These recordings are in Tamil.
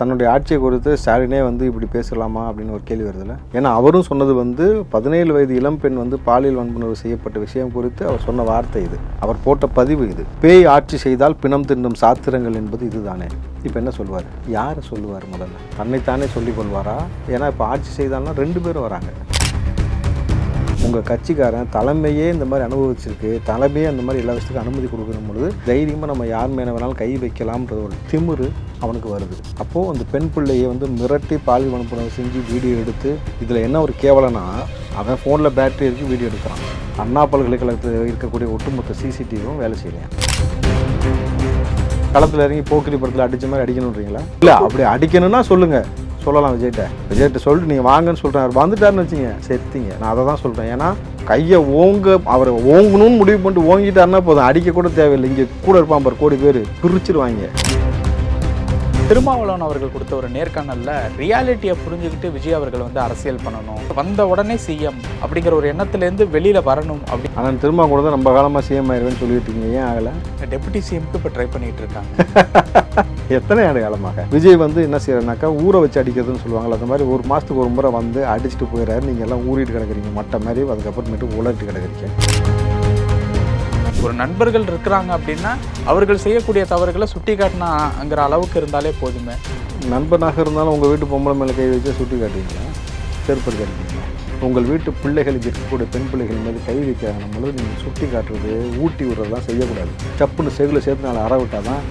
தன்னுடைய ஆட்சியை குறித்து ஸ்டாலினே வந்து இப்படி பேசலாமா அப்படின்னு ஒரு கேள்வி வருதுல்ல? ஏன்னா அவரும் சொன்னது வந்து பதினேழு வயது இளம்பெண் வந்து பாலியல் வன்புணர்வு செய்யப்பட்ட விஷயம் குறித்து அவர் சொன்ன வார்த்தை இது. அவர் போட்ட பதிவு இது. பேய் ஆட்சி செய்தால் பிணம் தின்னும் சாத்திரங்கள் என்பது இதுதானே. இப்போ என்ன சொல்லுவார் யாரை சொல்லுவார் முதல்ல? தன்னைத்தானே சொல்லிக் கொள்வாரா? ஏன்னா இப்போ ஆட்சி செய்தால்னா ரெண்டு பேரும் வராங்க. உங்கள் கட்சிக்காரன் தலைமையே இந்த மாதிரி அனுபவிச்சிருக்கு தலைமையே அந்த மாதிரி எல்லா விஷயத்துக்கும் அனுமதி கொடுக்கணும் பொழுது தைரியமாக நம்ம யார் மேலே வேணாலும் கை வைக்கலாம்ன்ற ஒரு திமிரு அவனுக்கு வருது. அப்போது அந்த பெண் பிள்ளையை வந்து மிரட்டி பாலியல் வன்புணர்வு செஞ்சு வீடியோ எடுத்து இதில் என்ன ஒரு கேவலனா அவன் ஃபோனில் பேட்டரி இருக்கு வீடியோ எடுக்கிறான். அண்ணா பல்கலைக்கழகத்தில் இருக்கக்கூடிய ஒட்டுமொத்த சிசிடிவியும் வேலை செய்யலையா? களத்தில் இறங்கி போக்கிரி படத்தில் அடித்த மாதிரி அடிக்கணுன்றீங்களா இல்லை அப்படி அடிக்கணும்னா சொல்லுங்கள் சொல்லலாம் விஜய்கிட்ட. விஜய்கிட்ட சொல்லிட்டு நீங்கள் வாங்கன்னு சொல்கிறேன் அவர் வந்துட்டாருன்னு வச்சுங்க செத்துங்க. நான் அதை தான் சொல்கிறேன் ஏன்னா கையை ஓங்க அவரை ஓங்கணும்னு முடிவு பண்ணிட்டு ஓங்கிட்டாருன்னா போதும். அடிக்க கூட தேவையில்லை. இங்கே கூட இருப்பான் பாரு கோடி பேர். பிரிச்சிருவாங்க. திருமாவளவன் அவர்கள் கொடுத்த ஒரு நேர்காணல்ல ரியாலிட்டியை புரிஞ்சுக்கிட்டு விஜய் அவர்கள் வந்து அரசியல் பண்ணணும். வந்த உடனே சிஎம் அப்படிங்கிற ஒரு எண்ணத்துலேருந்து வெளியில வரணும் அப்படி ஆனால் திரும்ப கூட தான் ரொம்ப காலமாக சிஎம் ஆயிடுவேன்னு சொல்லிட்டு இருக்கீங்க. ஏன் ஆகலை? டெபுட்டி சிஎம்க்கு இப்போ ட்ரை பண்ணிட்டு இருக்காங்க. எத்தனை ஆண்டு காலமாக? விஜய் வந்து என்ன செய்யறனாக்கா ஊற வச்சு அடிக்கிறதுன்னு சொல்லுவாங்கல்ல அந்த மாதிரி ஒரு மாதத்துக்கு ஒரு முறை வந்து அடிச்சுட்டு போயிடறாரு நீங்கள் எல்லாம் ஊறிட்டு கிடக்குறீங்க. மட்டை மாதிரி அதுக்கப்புறமேட்டு உலர்ட்டு கிடக்குறீங்க. ஒரு நண்பர்கள் இருக்கிறாங்க அப்படின்னா அவர்கள் செய்யக்கூடிய தவறுகளை சுட்டி காட்டினாங்கிற அளவுக்கு இருந்தாலே போதுமே. நண்பனாக இருந்தாலும் உங்கள் வீட்டு பொம்பளை மேலே கை வச்சு சுட்டி காட்டுவீங்களா செருப்படி காட்டுவீங்களா உங்கள் வீட்டு பிள்ளைகளுக்கு இருக்கக்கூடிய பெண் பிள்ளைகள் மீது கை வைக்காத நம்மளும் நீங்கள் சுட்டி காட்டுறது ஊட்டி விடுறதெல்லாம் செய்யக்கூடாது. டப்புன்னு செவில சேர்த்து நாளை அற விட்டால் தான்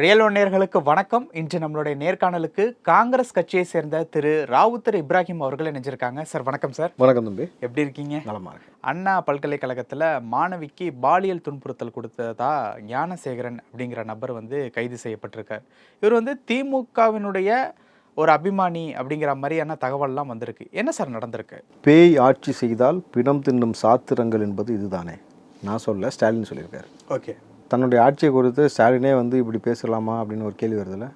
ரியல் நேயர்களுக்கு வணக்கம். இன்று நம்மளுடைய நேர்காணலுக்கு காங்கிரஸ் கட்சியை சேர்ந்த திரு ராவுத்தர் இப்ராஹிம் அவர்கள் இணைஞ்சிருக்காங்க. சார் வணக்கம் சார். வணக்கம் தம்பி. எப்படி இருக்கீங்க? நலமா அண்ணா பல்கலைக்கழகத்தில் மாணவிக்கு பாலியல் துன்புறுத்தல் கொடுத்ததா ஞானசேகரன் அப்படிங்கிற நபர் வந்து கைது செய்யப்பட்டிருக்கார். இவர் வந்து திமுகவினுடைய ஒரு அபிமானி அப்படிங்கிற மாதிரியான தகவல்லாம் வந்திருக்கு. என்ன சார் நடந்திருக்கு? பேய் ஆட்சி செய்தால் பிணம் தின்னும் சாத்திரங்கள் என்பது இதுதானே? நான் சொல்ல ஸ்டாலின் சொல்லியிருக்காரு. ஓகே. தன்னுடைய ஆட்சியை குறித்து ஸ்டாலினே வந்து இப்படி பேசலாமா அப்படின்னு ஒரு கேள்வி வருதுல்ல?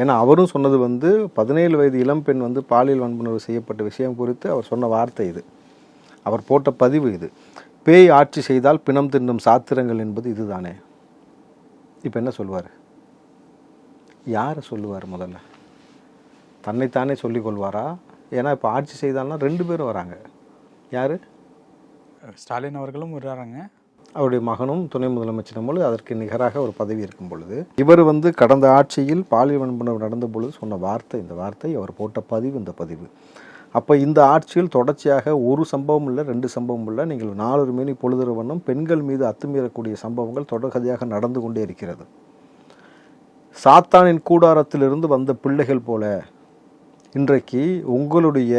ஏன்னா அவரும் சொன்னது வந்து பதினேழு வயது இளம்பெண் வந்து பாலியல் வன்புணர்வு செய்யப்பட்ட விஷயம் குறித்து அவர் சொன்ன வார்த்தை இது. அவர் போட்ட பதிவு இது. பேய் ஆட்சி செய்தால் பிணம் தின்னும் சாத்திரங்கள் என்பது இதுதானே? இப்போ என்ன சொல்லுவார் யாரை சொல்லுவார் முதல்ல? தன்னைத்தானே சொல்லிக் கொள்வாரா? ஏன்னா இப்போ ஆட்சி செய்தால்னா ரெண்டு பேரும் வராங்க. யார்? ஸ்டாலின் அவர்களும் வர்றாங்க அவருடைய மகனும் துணை முதலமைச்சரும் பொழுது அதற்கு நிகராக ஒரு பதவி இருக்கும் பொழுது இவர் வந்து கடந்த ஆட்சியில் பாலியல் வன்புணர்வு நடந்த பொழுது சொன்ன வார்த்தை இந்த வார்த்தை அவர் போட்ட பதிவு இந்த பதிவு. அப்போ இந்த ஆட்சியில் தொடர்ச்சியாக ஒரு சம்பவம் இல்லை ரெண்டு சம்பவம் இல்லை. நீங்கள் நாலு மணி பொழுதுற வண்ணம் பெண்கள் மீது அத்துமீறக்கூடிய சம்பவங்கள் தொடர்கதையாக நடந்து கொண்டே இருக்கிறது. சாத்தானின் கூடாரத்திலிருந்து வந்த பிள்ளைகள் போல இன்றைக்கு உங்களுடைய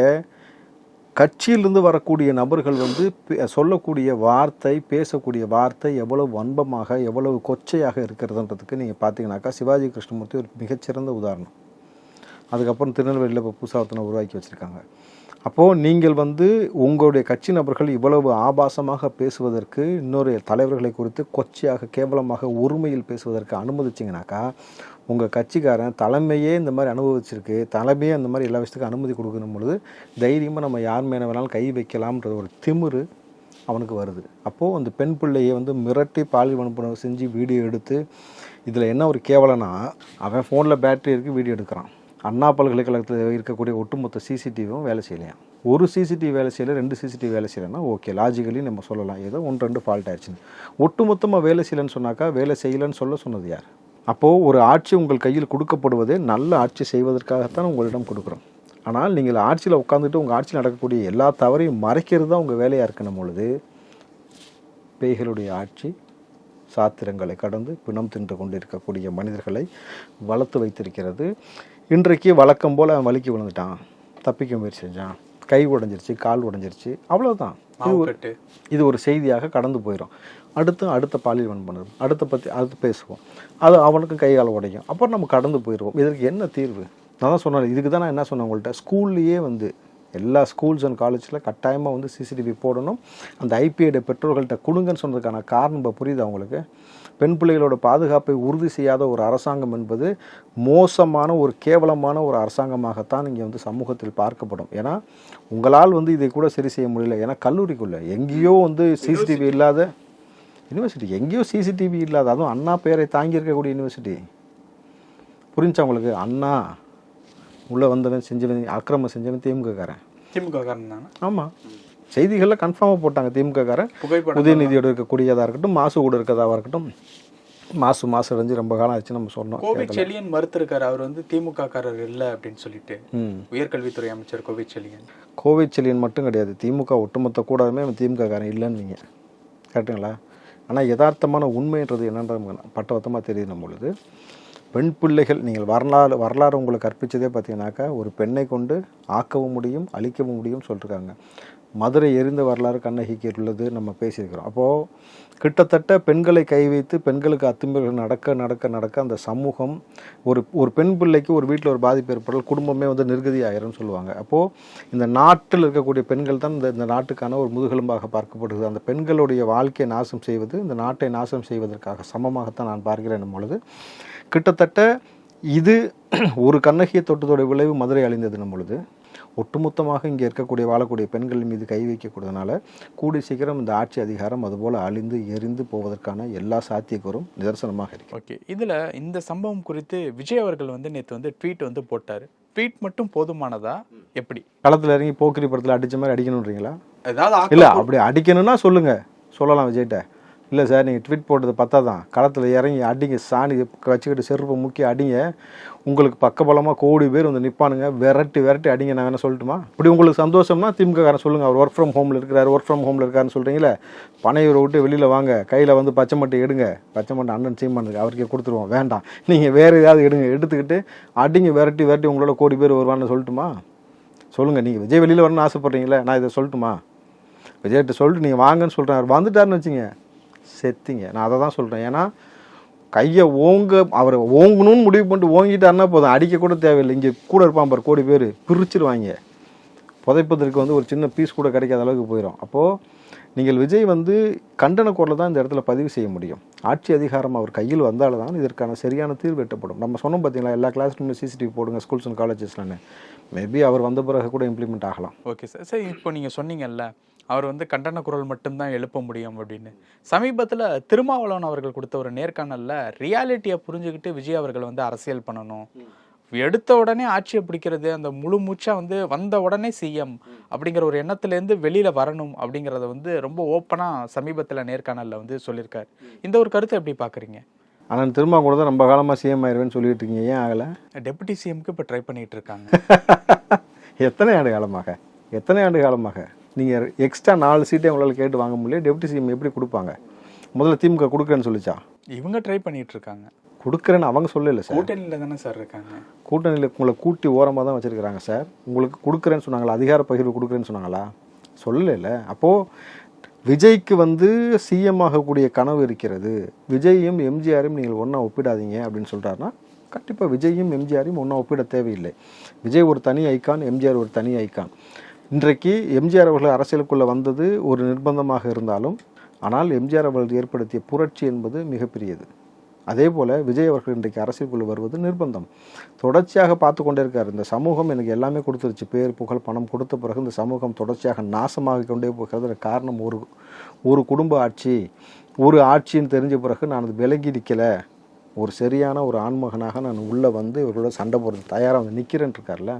கட்சியிலிருந்து வரக்கூடிய நபர்கள் வந்து பே- சொல்லக்கூடிய வார்த்தை பேசக்கூடிய வார்த்தை எவ்வளவு வன்பமாக எவ்வளவு கொச்சையாக இருக்கிறதுன்றதுக்கு நீங்கள் பார்த்தீங்கன்னாக்கா சிவாஜி கிருஷ்ணமூர்த்தி ஒரு மிகச்சிறந்த உதாரணம். அதுக்கப்புறம் திருநெல்வேலியில் இப்போ பூசாவத்தனை உருவாக்கி வச்சுருக்காங்க. அப்போது நீங்கள் வந்து உங்களுடைய கட்சி நபர்கள் இவ்வளவு ஆபாசமாக பேசுவதற்கு இன்னொரு தலைவர்களை குறித்து கொச்சையாக கேவலமாக ஒருமையில் பேசுவதற்கு அனுமதிச்சிங்கனாக்கா உங்கள் கட்சிக்காரன் தலைமையே இந்த மாதிரி அனுபவிச்சிருக்கு. தலைமையே அந்த மாதிரி எல்லா விஷயத்துக்கும் அனுமதி கொடுக்கணும் பொழுது தைரியமாக நம்ம யார் மேலே வேணாலும் கை வைக்கலாம்ன்ற ஒரு திமிரு அவனுக்கு வருது. அப்போது அந்த பெண் பிள்ளையை வந்து மிரட்டி பாலியல் வன்புணர்வு செஞ்சு வீடியோ எடுத்து இதில் என்ன ஒரு கேவலனா அவன் ஃபோனில் பேட்டரி இருக்கு வீடியோ எடுக்கிறான். அண்ணா பல்கலைக்கழகத்தில் இருக்கக்கூடிய ஒட்டுமொத்த சிசிடிவியும் வேலை செய்யலையாம். ஒரு சிசிடிவி வேலை செய்யலை ரெண்டு சிசிடிவி வேலை செய்யலைன்னா ஓகே லாஜிக்கலி நம்ம சொல்லலாம். ஏதோ ஒன்று ரெண்டு ஃபால்ட் ஆயிடுச்சுன்னு. ஒட்டுமொத்தமாக வேலை செய்யலைன்னு சொன்னாக்கா வேலை செய்யலைன்னு சொல்ல சொன்னது யார்? அப்போது ஒரு ஆட்சி உங்கள் கையில் கொடுக்கப்படுவது நல்ல ஆட்சி செய்வதற்காகத்தான் உங்களிடம் கொடுக்குறோம். ஆனால் நீங்கள் ஆட்சியில் உட்காந்துட்டு உங்கள் ஆட்சியில் நடக்கக்கூடிய எல்லா தவறையும் மறைக்கிறது தான் உங்கள் வேலையாக இருக்கணும் பொழுது பேய்களுடைய ஆட்சி சாத்திரங்களை கடந்து பிணம் தின்று கொண்டிருக்கக்கூடிய மனிதர்களை வளர்த்து வைத்திருக்கிறது. இன்றைக்கு வழக்கம் போல் அவன் வலிக்கு விழுந்துட்டான். தப்பிக்க முயற்சி செஞ்சான். கை உடைஞ்சிருச்சு கால் உடைஞ்சிருச்சு. அவ்வளோதான் இது ஒரு மாவுக்கட்டு. இது ஒரு செய்தியாக கடந்து போயிடும் அடுத்து அடுத்த பாலியல் வன்புணர்வு அடுத்த பற்றி அடுத்து பேசுவோம். அது அவனுக்கு கை கால் உடைக்கும் அப்புறம் நம்ம கடந்து போயிடுவோம் இதற்கு என்ன தீர்வு? நான் தான் சொன்னேன் இதுக்கு தான் நான் என்ன சொன்னேன் உங்கள்கிட்ட ஸ்கூல்லையே வந்து எல்லா ஸ்கூல்ஸ் அண்ட் காலேஜில் கட்டாயமாக வந்து சிசிடிவி போடணும். அந்த ஐபிஐட பெற்றோர்கள்ட்ட கொடுங்கன்னு சொன்னதுக்கான காரணம் இப்போ புரியுது அவங்களுக்கு பெண் பிள்ளைகளோட பாதுகாப்பை உறுதி செய்யாத ஒரு அரசாங்கம் என்பது மோசமான ஒரு கேவலமான ஒரு அரசாங்கமாகத்தான் இங்கே வந்து சமூகத்தில் பார்க்கப்படும். ஏன்னா உங்களால் வந்து இதை கூட சரி செய்ய முடியல. ஏன்னா கல்லூரிக்குள்ளே எங்கேயோ வந்து சிசிடிவி இல்லாத யூனிவர்சிட்டி எங்கேயோ சிசிடிவி இல்லாத அதுவும் அண்ணா பெயரை தாங்கி இருக்கக்கூடிய யூனிவர்சிட்டி புரிஞ்சா உங்களுக்கு? அண்ணா உள்ளே வந்தவன் செஞ்சவன் அக்கிரமம் செஞ்சவன் திமுககாரன் திமுக காரன் தானே ஆமாம் செய்திகளில் கன்ஃபார்மாக போட்டாங்க. புகைப்படம் உதயநிதியோட இருக்கக்கூடியதாக இருக்கட்டும் மாசு கூட இருக்கதாக இருக்கட்டும் மாசு மாசு அடைஞ்சு ரொம்ப காலம் ஆச்சு நம்ம சொன்னோம். கோவை செலியன் மறுத்திருக்காரு. அவர் வந்து திமுக காரர் இல்லை அப்படின்னு சொல்லிட்டு உயர்கல்வித்துறை அமைச்சர் கோவை செலியன் கோவை மட்டும் கிடையாது. திமுக ஒட்டுமொத்த கூடாதுமே திமுக காரன் இல்லைன்னு நீங்கள் கரெக்டுங்களா ஆனால் யதார்த்தமான உண்மைன்றது என்னன்றது பட்டவத்தமாக தெரியுது நம்மளுது பெண் பிள்ளைகள் நீங்கள் வரலாறு வரலாறு உங்களுக்கு கற்பிச்சதே பார்த்தீங்கன்னாக்கா ஒரு பெண்ணை கொண்டு ஆக்கவும் முடியும் அழிக்கவும் முடியும் சொல்லியிருக்காங்க மதுரை எரிந்த வரலாறு கண்ணகிக்கு உள்ளது நம்ம பேசியிருக்கிறோம். அப்போது கிட்டத்தட்ட பெண்களை கை வைத்து பெண்களுக்கு அத்துமீறல் நடக்க நடக்க நடக்க அந்த சமூகம் ஒரு ஒரு பெண் பிள்ளைக்கு ஒரு வீட்டில் ஒரு பாதிப்பு ஏற்பட்டால் குடும்பமே வந்து நிர்கதி ஆயிரும்னு சொல்லுவாங்க. அப்போது இந்த நாட்டில் இருக்கக்கூடிய பெண்கள் தான் இந்த இந்த நாட்டுக்கான ஒரு முதுகெலும்பாக பார்க்கப்படுகிறது. அந்த பெண்களுடைய வாழ்க்கையை நாசம் செய்வது இந்த நாட்டை நாசம் செய்வதற்காக சமமாகத்தான் நான் பார்க்கிறேன் பொழுது கிட்டத்தட்ட இது ஒரு கண்ணகிய தொட்டதோட விளைவு மதுரை அழிந்தது பொழுது ஒட்டுமொத்தமாக இங்கே இருக்கக்கூடிய வாழக்கூடிய பெண்கள் மீது கை வைக்கக்கூடியதுனால கூடி சீக்கிரம் இந்த ஆட்சி அதிகாரம் அதுபோல் அழிந்து எரிந்து போவதற்கான எல்லா சாத்தியக்கூறும் நிதர்சனமாக இருக்கு ஓகே. இதுல இந்த சம்பவம் குறித்து விஜய் அவர்கள் வந்து நேத்து வந்து ட்வீட் வந்து போட்டாரு. ட்வீட் மட்டும் போதுமானதா? எப்படி? களத்தில் இறங்கி போக்கிரி படத்தில் அடிச்ச மாதிரி அடிக்கணுன்றீங்களா ஏதாவது இல்லை அப்படி அடிக்கணும்னா சொல்லுங்க. சொல்லலாம் விஜய்கிட்ட. இல்லை சார் நீங்கள் ட்வீட் போட்டது பார்த்தா தான் களத்தில் இறங்கி அடிங்க சாணி வச்சுக்கிட்டு செருப்பை முக்கி அடிங்க. உங்களுக்கு பக்கபலமாக கோடி பேர் வந்து நிற்பானுங்க விரட்டி விரட்டி அடிங்க நான் வேணா சொல்லட்டுமா? இப்படி உங்களுக்கு சந்தோஷம்னா திமுககாரன் சொல்லுங்கள் அவர் ஒர்க் ஃப்ரம் ஹோமில் இருக்கிறார் ஒர்க் ஃப்ரம் ஹோமில் இருக்காருன்னு சொல்கிறீங்களே பனையூரை விட்டு வெளியில் வாங்க. கையில் வந்து பச்சை மட்டை எடுங்க. பச்சை மட்டை அண்ணன் சீமானுக்கு அவருக்கே கொடுத்துருவோம். வேண்டாம். நீங்கள் வேறு ஏதாவது எடுங்க. எடுத்துக்கிட்டு அடிங்க விரட்டி விரட்டி உங்களோட கோடி பேர் வருவான்னு சொல்லட்டுமா? சொல்லுங்கள் நீங்கள் விஜய் வெளியில் வரணும்னு ஆசைப்பட்றீங்களே நான் இதை சொல்லட்டுமா? விஜய்கிட்ட சொல்லிட்டு நீங்கள் வாங்கன்னு சொல்கிறேன் அவர் வந்துட்டாருன்னு வச்சுங்க செத்திங்க. நான் அதை தான் சொல்கிறேன் ஏன்னா கையை ஓங்க அவரை ஓங்கணும்னு முடிவு பண்ணிட்டு ஓங்கிட்டாருன்னா போதும். அடிக்க கூட தேவையில்லை. இங்கே கூட இருப்பான் பார் கோடி பேர். பிரிச்சிருவாங்க. புதைப்பதற்கு வந்து ஒரு சின்ன பீஸ் கூட கிடைக்காத அளவுக்கு போயிடும் அப்போது நீங்கள் விஜய் வந்து கண்டன குரலை தான் இந்த இடத்துல பதிவு செய்ய முடியும். ஆட்சி அதிகாரம் அவர் கையில் வந்தால் தான் இதற்கான சரியான தீர்வு எட்டப்படும். நம்ம சொன்னோம் பார்த்தீங்களா எல்லா கிளாஸ்லையுமே சிசிடிவி போடுங்க ஸ்கூல்ஸ் அண்ட் காலேஜஸ்லன்னு மேபி அவர் வந்த பிறகு கூட இம்ப்ளிமெண்ட் ஆகலாம். ஓகே சார் சார் இப்போ நீங்கள் சொன்னீங்கல்ல அவர் வந்து கண்டன குரல் மட்டும்தான் எழுப்ப முடியும் அப்படின்னு. சமீபத்தில் திருமாவளவன் அவர்கள் கொடுத்த ஒரு நேர்காணல்ல ரியாலிட்டியை புரிஞ்சுக்கிட்டு விஜய் அவர்கள் வந்து அரசியல் பண்ணணும். எடுத்த உடனே ஆட்சியை பிடிக்கிறது அந்த முழு மூச்சா வந்து வந்த உடனே சிஎம் அப்படிங்கிற ஒரு எண்ணத்துலேருந்து வெளியில வரணும் அப்படிங்கிறத வந்து ரொம்ப ஓப்பனா சமீபத்துல நேர்காணல்ல வந்து சொல்லியிருக்காரு. இந்த ஒரு கருத்தை எப்படி பாக்குறீங்க ஆனால் திரும்ப கூட தான் ரொம்ப காலமாக சிஎம் ஆயிடுவேன்னு சொல்லிட்டு இருக்கீங்க. ஏன் ஆகலை? டெபுட்டி சிஎம்க்கு இப்போ ட்ரை பண்ணிட்டு இருக்காங்க. எத்தனை ஆண்டு காலமாக? எத்தனை ஆண்டு காலமாக? நீங்கள் எக்ஸ்ட்ரா நாலு சீட்டை உங்களால் கேட்டு வாங்க முடியல டெப்டி சிஎம் எப்படி கொடுப்பாங்க? முதல்ல திமுக கொடுக்குறேன்னு சொல்லிச்சா? இவங்க ட்ரை பண்ணிட்டு இருக்காங்க கொடுக்குறேன்னு அவங்க சொல்லல சார். கூட்டணியில தானே சார் இருக்காங்க. கூட்டணியில் உங்களை கூட்டி ஓரமாக தான் வச்சுருக்கிறாங்க சார். உங்களுக்கு கொடுக்குறேன்னு சொன்னாங்களா? அதிகார பகிர்வு கொடுக்குறேன்னு சொன்னாங்களா? சொல்லல அப்போது விஜய்க்கு வந்து சிஎம் ஆகக்கூடிய கனவு இருக்கிறது. விஜயும் எம்ஜிஆரையும் நீங்கள் ஒன்றா ஒப்பிடாதீங்க அப்படின்னு சொல்கிறாருன்னா கண்டிப்பாக விஜயும் எம்ஜிஆரையும் ஒன்றா ஒப்பிட தேவையில்லை. விஜய் ஒரு தனி ஐக்கான் எம்ஜிஆர் ஒரு தனி ஐக்கான் இன்றைக்கு எம்ஜிஆர் அவர்கள் அரசியலுக்குள்ளே வந்தது ஒரு நிர்பந்தமாக இருந்தாலும் ஆனால் எம்ஜிஆர் அவர்கள் ஏற்படுத்திய புரட்சி என்பது மிகப்பெரியது. அதே போல் விஜய் அவர்கள் இன்றைக்கு அரசியலுக்குள்ளே வருவது நிர்பந்தம். தொடர்ச்சியாக பார்த்து கொண்டே இருக்கார் இந்த சமூகம் எனக்கு எல்லாமே கொடுத்துருச்சு. பேர் புகழ் பணம் கொடுத்த பிறகு இந்த சமூகம் தொடர்ச்சியாக நாசமாக கொண்டே போகிறது காரணம் ஒரு ஒரு குடும்ப ஆட்சி. ஒரு ஆட்சின்னு தெரிஞ்ச பிறகு நான் அது விலகி நிற்கலை ஒரு சரியான ஒரு ஆண்மகனாக நான் உள்ளே வந்து இவர்களோட சண்டை போடுறது தயாராக வந்து நிற்கிறேன் இருக்கார்ல.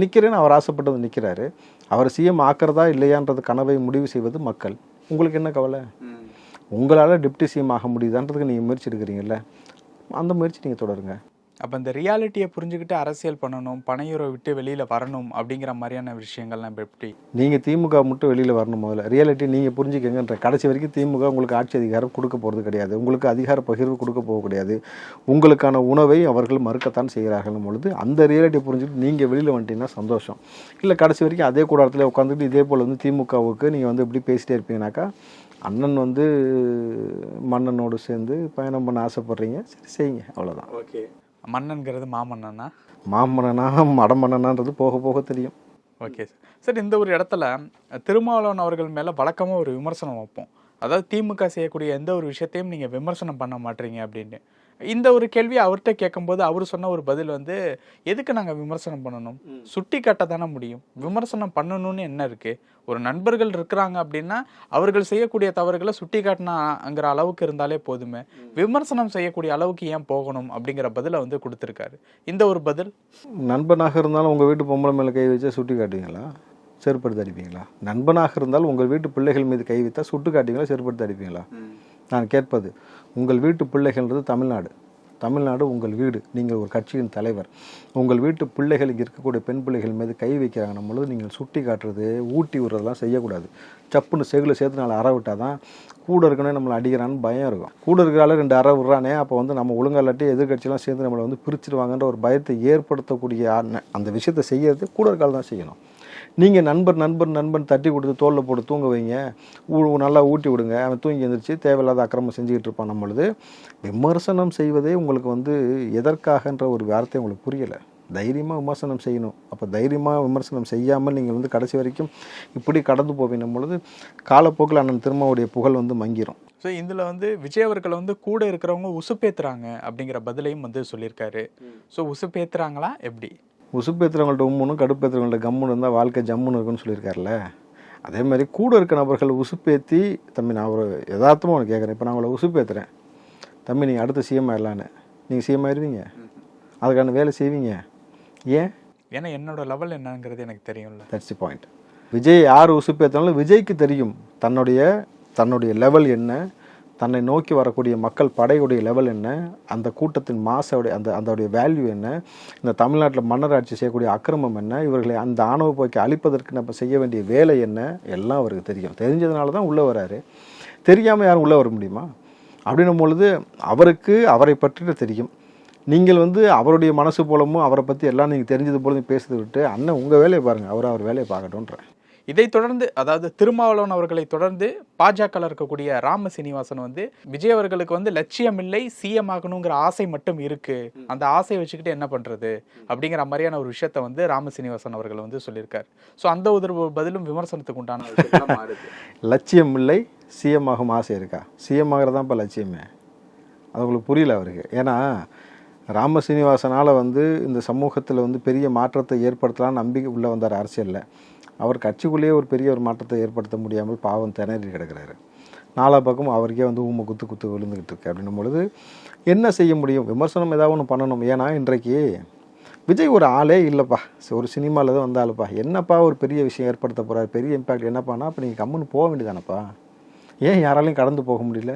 நிற்கிறேன்னு அவர் ஆசைப்பட்டது நிற்கிறாரு அவர் சிஎம் ஆக்கிறதா இல்லையான்றது கனவை முடிவு செய்வது மக்கள். உங்களுக்கு என்ன கவலை? உங்களால் டிப்டி சிஎம் ஆக முடியுதான்றதுக்கு நீங்கள் முயற்சி எடுக்கிறீங்கல்ல? அந்த முயற்சி நீங்கள் தொடருங்க. அப்ப இந்த ரியாலிட்டியை புரிஞ்சுக்கிட்டு அரசியல் பண்ணணும் பனையூரை விட்டு வெளியில வரணும் அப்படிங்கிற மாதிரியான விஷயங்கள்லாம் இப்ப எப்படி? நீங்கள் திமுக மட்டும் வெளியில் வரணும் முதல்ல. ரியாலிட்டி நீங்கள் புரிஞ்சுக்கங்கன்ற. கடைசி வரைக்கும் திமுக உங்களுக்கு ஆட்சி அதிகாரம் கொடுக்க போகிறது கிடையாது. உங்களுக்கு அதிகார பகிர்வு கொடுக்க போக கிடையாது. உங்களுக்கான உணவை அவர்கள் மறுக்கத்தான் செய்கிறார்கள் பொழுது அந்த ரியாலிட்டியை புரிஞ்சுட்டு நீங்கள் வெளியில் வந்துட்டீங்கன்னா சந்தோஷம். இல்லை கடைசி வரைக்கும் அதே கூடாரத்தில் உட்காந்துட்டு இதே போல் வந்து திமுகவுக்கு நீங்கள் வந்து இப்படி பேசிட்டே இருப்பீங்கனாக்கா அண்ணன் வந்து மன்னனோடு சேர்ந்து பயணம் பண்ண ஆசைப்படுறீங்க. சரி செய்யுங்க. அவ்வளோதான் ஓகே மன்னன்கிறது மாமன்னனா? மாமன்னனா மடமன்னனான்றது போக போக தெரியும். ஓகே. சார் சார் இந்த ஒரு இடத்துல திருமாவளவன் அவர்கள் மேல வழக்கமா ஒரு விமர்சனம் வைப்போம். அதாவது திமுக செய்யக்கூடிய எந்த ஒரு விஷயத்தையும் நீங்க விமர்சனம் பண்ண மாட்டீங்க அப்படின்னு இந்த ஒரு கேள்வி அவர்கிட்ட கேட்கும்போது அவர் சொன்ன ஒரு பதில் வந்து எதுக்கு நாங்க விமர்சனம் பண்ணணும்? சுட்டி காட்ட தானே முடியும். விமர்சனம் பண்ணணும்னு என்ன இருக்கு? ஒரு நண்பர்கள் இருக்கிறாங்க அப்படின்னா அவர்கள் செய்யக்கூடிய தவறுகளை சுட்டி காட்டினாங்கிற அளவுக்கு இருந்தாலே போதுமே. விமர்சனம் செய்யக்கூடிய அளவுக்கு ஏன் போகணும்? அப்படிங்கிற பதிலை வந்து கொடுத்துருக்காரு. இந்த ஒரு பதில்? நண்பனாக இருந்தாலும் உங்கள் வீட்டு பொம்பளை மேலே கை வச்சா சுட்டி காட்டுவீங்களா? செருப்படுத்தி அடிப்பீங்களா? நண்பனாக இருந்தால் உங்கள் வீட்டு பிள்ளைகள் மீது கை வைத்தா சுட்டு காட்டுவீங்களா? செருப்படுத்தி அடிப்பீங்களா? நான் கேட்பது உங்கள் வீட்டு பிள்ளைகள்ன்றது தமிழ்நாடு. தமிழ்நாடு உங்கள் வீடு. நீங்கள் ஒரு கட்சியின் தலைவர். உங்கள் வீட்டு பிள்ளைகளுக்கு இருக்கக்கூடிய பெண் பிள்ளைகள் மீது கை வைக்கிறாங்க பொழுது நீங்கள் சுட்டி காட்டுறது ஊட்டி விடுறதெல்லாம் செய்யக்கூடாது. சப்புன்னு செகுல சேர்த்து நாலு அற விட்டால் தான் கூட இருக்கனே நம்மளை அடிக்கிறான்னு பயம் இருக்கும். கூட இருக்கிறால ரெண்டு அற விட்றானே அப்போ வந்து நம்ம ஒழுங்கா இல்லாட்டி எதிர்கட்சியெல்லாம் சேர்ந்து நம்மளை வந்து பிரிச்சிருவாங்கன்ற ஒரு பயத்தை ஏற்படுத்தக்கூடிய அந்த விஷயத்தை செய்யறது கூட இருக்கால் தான் செய்யணும். நீங்கள் நண்பர் நண்பர் நண்பன் தட்டி கொடுத்து தோளில் போட்டு தூங்க வைங்க. ஊ- நல்லா ஊட்டி விடுங்க. அவன் தூங்கி எந்திரிச்சு தேவையில்லாத அக்கிரமம் செஞ்சுக்கிட்டு இருப்பான் நம்மளுது. விமர்சனம் செய்வதே உங்களுக்கு வந்து எதற்காகன்ற ஒரு வார்த்தை உங்களுக்கு புரியலை. தைரியமாக விமர்சனம் செய்யணும். அப்போ தைரியமாக விமர்சனம் செய்யாமல் நீங்கள் வந்து கடைசி வரைக்கும் இப்படி கடந்து போவீங்க பொழுது காலப்போக்கில் அண்ணன் திருமாவுடைய புகழ் வந்து மங்கிரும். ஸோ இதில் வந்து விஜய் அவர்களை வந்து கூட இருக்கிறவங்க உசுப்பேத்துறாங்க அப்படிங்கிற பதிலையும் வந்து சொல்லியிருக்காரு. ஸோ உசுப்பேத்துறாங்களா? எப்படி? உசுப்பேத்துறவங்கள்ட்ட உம்முனும் கடுப்பேத்துறவங்கள்ட்ட கம்முன்னு இருந்தால் வாழ்க்கை ஜம்முன்னு இருக்குன்னு சொல்லியிருக்காருல்ல. அதே மாதிரி கூட இருக்க நபர்கள் உசுப்பேத்தி தம்பி நான் ஒரு யதார்த்தமாக ஒன்று கேட்குறேன் இப்போ நான் உங்களை உசுப்பேத்துறேன். தம்பி நீங்கள் அடுத்த சிஎம் ஆயிடலான்னு. நீங்கள் சிஎம் ஆயிடுவீங்க அதுக்கான வேலை செய்வீங்க? ஏன்? ஏன்னா என்னோட லெவல் என்னங்கிறது எனக்கு தெரியும்ல. தட்ஸ் தி பாயிண்ட் விஜய் யார் உசுப்பேற்றினாலும் விஜய்க்கு தெரியும் தன்னுடைய தன்னுடைய லெவல் என்ன தன்னை நோக்கி வரக்கூடிய மக்கள் படையுடைய லெவல் என்ன? அந்த கூட்டத்தின் மாசோடைய அந்த அதோடைய வேல்யூ என்ன? இந்த தமிழ்நாட்டில் மன்னர் ஆட்சி செய்யக்கூடிய அக்கிரமம் என்ன? இவர்களை அந்த ஆணவ போக்கை அழிப்பதற்கு நம்ம செய்ய வேண்டிய வேலை என்ன? எல்லாம் அவருக்கு தெரியும். தெரிஞ்சதுனால தான் உள்ளே வராரு. தெரியாமல் யாரும் உள்ளே வர முடியுமா? அப்படின்னும் பொழுது அவருக்கு அவரை பற்றி தெரியும். நீங்கள் வந்து அவருடைய மனசு போலமும் அவரை பற்றி எல்லாம் நீங்கள் தெரிஞ்சது போல பேசுறது விட்டு அண்ணன் உங்கள் வேலையை பாருங்கள் அவர் அவர் வேலையை பார்க்கட்டும்ன்ற இதை தொடர்ந்து அதாவது திருமாவளவன் அவர்களை தொடர்ந்து பாஜக இருக்கக்கூடிய ராம சீனிவாசன் வந்து விஜய் அவர்களுக்கு வந்து லட்சியம் இல்லை சிஎம் ஆகணுங்கிற ஆசை மட்டும் இருக்கு. அந்த ஆசையை வச்சுக்கிட்டு என்ன பண்றது? அப்படிங்கிற மாதிரியான ஒரு விஷயத்த வந்து ராம சீனிவாசன் அவர்கள் வந்து சொல்லியிருக்காரு. ஸோ அந்த ஒரு பதிலும் விமர்சனத்துக்கு உண்டான லட்சியம் இல்லை சிஎம் ஆகும் ஆசை இருக்கா? சிஎம் ஆகிறதான் இப்போ லட்சியமே. அது உங்களுக்கு புரியல அவருக்கு. ஏன்னா ராம சீனிவாசனால் வந்து இந்த சமூகத்தில் வந்து பெரிய மாற்றத்தை ஏற்படுத்தலாம்னு நம்பிக்கை உள்ளே வந்தார் அரசியலில். அவர் கட்சிக்குள்ளேயே ஒரு பெரிய ஒரு மாற்றத்தை ஏற்படுத்த முடியாமல் பாவம் திணறி கிடக்கிறாரு. நாலா பக்கம் அவருக்கே வந்து ஊமை குத்து குத்து விழுந்துக்கிட்டு இருக்கு அப்படின்னும் பொழுது என்ன செய்ய முடியும்? விமர்சனம் ஏதாவது ஒன்று பண்ணணும். ஏன்னா இன்றைக்கு விஜய் ஒரு ஆளே இல்லைப்பா. ஒரு சினிமாவில் தான் வந்தாலுப்பா. என்னப்பா ஒரு பெரிய விஷயம் ஏற்படுத்த போகிறார் பெரிய இம்பாக்ட் என்னப்பானா அப்போ நீங்கள் கம்முன்னு போக வேண்டியதானப்பா? ஏன் யாராலையும் கடந்து போக முடியல?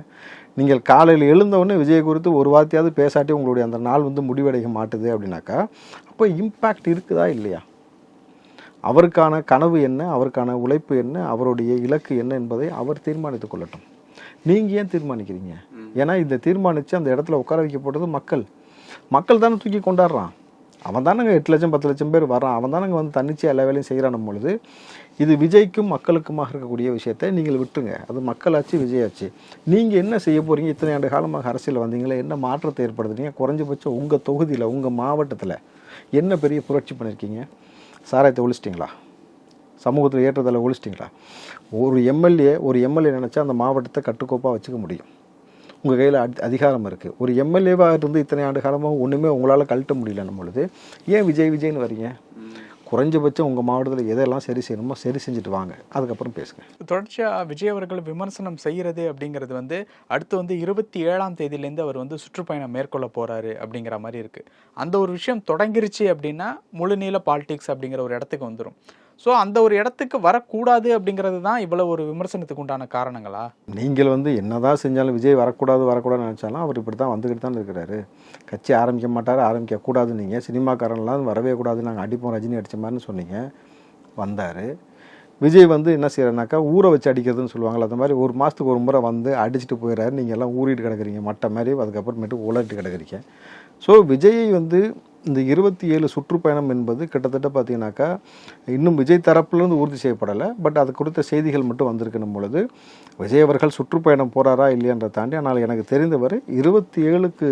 நீங்கள் காலையில் எழுந்தவுடனே விஜய் குறித்து ஒரு வார்த்தையாவது பேசாட்டி உங்களுடைய அந்த நாள் வந்து முடிவடைய மாட்டுது அப்படின்னாக்கா அப்போ இம்பேக்ட் இருக்குதா இல்லையா? அவருக்கான கனவு என்ன அவருக்கான உழைப்பு என்ன அவருடைய இலக்கு என்ன என்பதை அவர் தீர்மானித்துக் கொள்ளட்டும். நீங்கள் ஏன் தீர்மானிக்கிறீங்க? ஏன்னா இந்த தீர்மானித்து அந்த இடத்துல உட்கார வைக்கப்பட்டது மக்கள். மக்கள் தானே தூக்கி கொண்டாடுறான். அவன் தானங்க எட்டு லட்சம் பத்து லட்சம் பேர் வரான் அவன் தானங்க வந்து தன்னிச்சை எல்லா வேலையும் செய்கிறான் பொழுது. இது விஜய்க்கும் மக்களுக்குமாக இருக்கக்கூடிய விஷயத்தை நீங்கள் விட்டுருங்க. அது மக்களாச்சு விஜயாச்சு. நீங்கள் என்ன செய்ய போகிறீங்க இத்தனை ஆண்டு காலமாக அரசியல் வந்தீங்களே? என்ன மாற்றத்தை ஏற்படுத்துறீங்க குறைஞ்சபட்சம் உங்கள் தொகுதியில் உங்கள் மாவட்டத்தில் என்ன பெரிய புரட்சி பண்ணியிருக்கீங்க சாராயத்தை ஒழிச்சிட்டிங்களா? சமூகத்தில் ஏற்றத்தில் ஒழிச்சிட்டிங்களா? ஒரு எம்எல்ஏ ஒரு எம்எல்ஏ நினச்சா அந்த மாவட்டத்தை கட்டுக்கோப்பாக வச்சுக்க முடியும். உங்கள் கையில் அதி அதிகாரம் இருக்குது ஒரு எம்எல்ஏவாக இருந்து இத்தனை ஆண்டு காலமாக ஒன்றுமே உங்களால் கழட்ட முடியலன்னும் பொழுது ஏன் விஜய் விஜய்னு வரீங்க குறைஞ்சபட்சம் உங்கள் மாவட்டத்தில் எதெல்லாம் சரி செய்யணுமோ சரி செஞ்சுட்டு வாங்க. அதுக்கப்புறம் பேசுங்க. தொடர்ச்சியாக விஜய் அவர்கள் விமர்சனம் செய்கிறது அப்படிங்கிறது வந்து அடுத்து வந்து இருபத்தி ஏழாம் தேதியிலேருந்து அவர் வந்து சுற்றுப்பயணம் மேற்கொள்ள போகிறாரு அப்படிங்கிற மாதிரி இருக்குது அந்த ஒரு விஷயம் தொடங்கிருச்சு அப்படின்னா முழுநீள பாலிடிக்ஸ் அப்படிங்கிற ஒரு இடத்துக்கு வந்துடும் ஸோ அந்த ஒரு இடத்துக்கு வரக்கூடாது அப்படிங்கிறது தான் இவ்வளோ ஒரு விமர்சனத்துக்கு உண்டான காரணங்களா? நீங்கள் வந்து என்னதான் செஞ்சாலும் விஜய் வரக்கூடாது வரக்கூடாதுன்னு நினச்சாலும் அவர் இப்படி தான் வந்துக்கிட்டு தான் இருக்கிறாரு. கட்சி ஆரம்பிக்க மாட்டார் ஆரம்பிக்க கூடாது நீங்கள் சினிமாக்காரன்லாம் வரவே கூடாது நாங்கள் அடிப்போம் ரஜினி அடித்த மாதிரின்னு சொன்னீங்க. வந்தார். விஜய் வந்து என்ன செய்யறனாக்கா ஊற வச்சு அடிக்கிறதுன்னு சொல்லுவாங்கள்ல அந்த மாதிரி ஒரு மாதத்துக்கு ஒரு முறை வந்து அடிச்சுட்டு போயிடறாரு நீங்கள் எல்லாம் ஊறிட்டு கிடக்குறீங்க மட்டை மாதிரி அதுக்கப்புறமேட்டு உலட்டு கிடக்குறீங்க. ஸோ விஜயை வந்து இந்த இருபத்தி ஏழு சுற்றுப்பயணம் என்பது கிட்டத்தட்ட பார்த்தீங்கன்னாக்கா இன்னும் விஜய் தரப்புலேருந்து உறுதி செய்யப்படலை. பட் அது குறித்த செய்திகள் மட்டும் வந்திருக்கணும் பொழுது விஜய் அவர்கள் சுற்றுப்பயணம் போகிறாரா இல்லையன்ற தாண்டி ஆனால் எனக்கு தெரிந்தவரை இருபத்தி ஏழுக்கு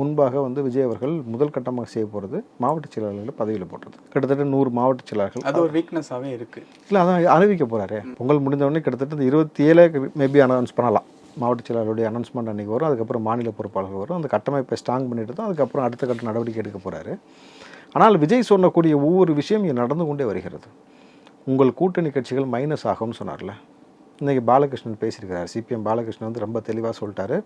முன்பாக வந்து விஜய் அவர்கள் முதல் கட்டமாக செய்ய போகிறது மாவட்ட செயலாளர்களை பதவியில் போடுறது கிட்டத்தட்ட நூறு மாவட்ட செயலாளர்கள். அது ஒரு வீக்னஸாவே இருக்கு. இல்லை அதான் அறிவிக்க போகிறாரு பொங்கல் முடிஞ்ச உடனே கிட்டத்தட்ட இந்த இருபத்தி ஏழே மேபி அனௌன்ஸ் பண்ணலாம். மாவட்ட செயலாளருடைய அனௌன்ஸ்மெண்ட் அன்றைக்கி வரும் அதுக்கப்புறம் மாநில பொறுப்பாளர்கள் வரும். அந்த கட்டமைப்பை ஸ்ட்ராங் பண்ணிட்டு தான் அதுக்கப்புறம் அடுத்த கட்ட நடவடிக்கை எடுக்க போகிறாரு ஆனால் விஜய் சொன்னக்கூடிய ஒவ்வொரு விஷயம் இங்கே நடந்து கொண்டே வருகிறது. உங்கள் கூட்டணி கட்சிகள் மைனஸ் ஆகும்னு சொன்னார்ல. இன்றைக்கி பாலகிருஷ்ணன் பேசியிருக்கிறார். சிபிஎம் பாலகிருஷ்ணன் வந்து ரொம்ப தெளிவாக சொல்லிட்டாரு.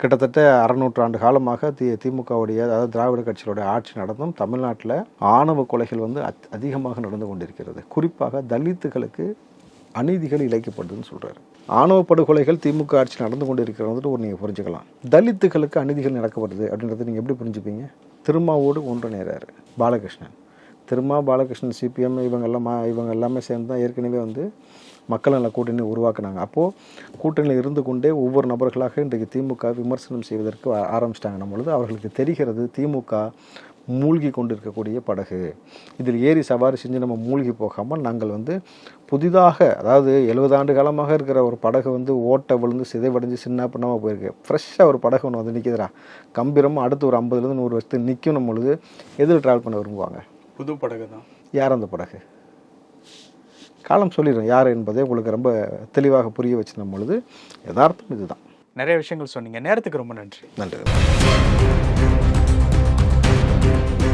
கிட்டத்தட்ட அறநூற்றாண்டு காலமாக தி திமுகவுடைய அதாவது திராவிட கட்சிகளுடைய ஆட்சி நடந்தும் தமிழ்நாட்டில் ஆணவ கொலைகள் வந்து அதிகமாக நடந்து கொண்டிருக்கிறது. குறிப்பாக தலித்துகளுக்கு அநீதிகள் இழைக்கப்படுதுன்னு சொல்கிறாரு ஆணவ படுகொலைகள் திமுக ஆட்சி நடந்து கொண்டு இருக்கிறது ஒரு நீங்கள் புரிஞ்சுக்கலாம். தலித்துகளுக்கு அநீதிகள் நடக்கப்படுது அப்படின்றத நீங்கள் எப்படி புரிஞ்சுப்பீங்க? திருமாவோடு ஒன்று நேராரு பாலகிருஷ்ணன். திருமா பாலகிருஷ்ணன் சிபிஎம் இவங்கெல்லாம் மா- இவங்க எல்லாமே சேர்ந்து தான் ஏற்கனவே வந்து மக்கள் நல கூட்டணி உருவாக்குனாங்க. அப்போது கூட்டணியில் இருந்து கொண்டே ஒவ்வொரு நபர்களாக இன்றைக்கு திமுக விமர்சனம் செய்வதற்கு ஆ- ஆரம்பிச்சிட்டாங்க பொழுது அவர்களுக்கு தெரிகிறது திமுக மூழ்கி கொண்டிருக்கக்கூடிய படகு. இதில் ஏறி சவாரி செஞ்சு நம்ம மூழ்கி போகாமல் நாங்கள் வந்து புதிதாக அதாவது எழுபது ஆண்டு காலமாக இருக்கிற ஒரு படகு வந்து ஓட்டை விழுந்து சிதைவடைஞ்சு சின்ன பண்ணாமல் போயிருக்கு. ஃப்ரெஷ்ஷாக ஒரு படகு ஒன்று வந்து நிற்கிதுடா கம்பீரமாக அடுத்து ஒரு ஐம்பதுலேருந்து நூறு வருஷத்துக்கு நிற்கணும் பொழுது எதில் ட்ராவல் பண்ண விரும்புவாங்க? புது படகு தான். யார் அந்த படகு? காலம் சொல்லிடும் யார் என்பதை உங்களுக்கு ரொம்ப தெளிவாக புரிய வச்சிருந்த பொழுது யதார்த்தம் இதுதான். நிறைய விஷயங்கள் சொன்னீங்க. நேரத்துக்கு ரொம்ப நன்றி. நன்றி. Thank you.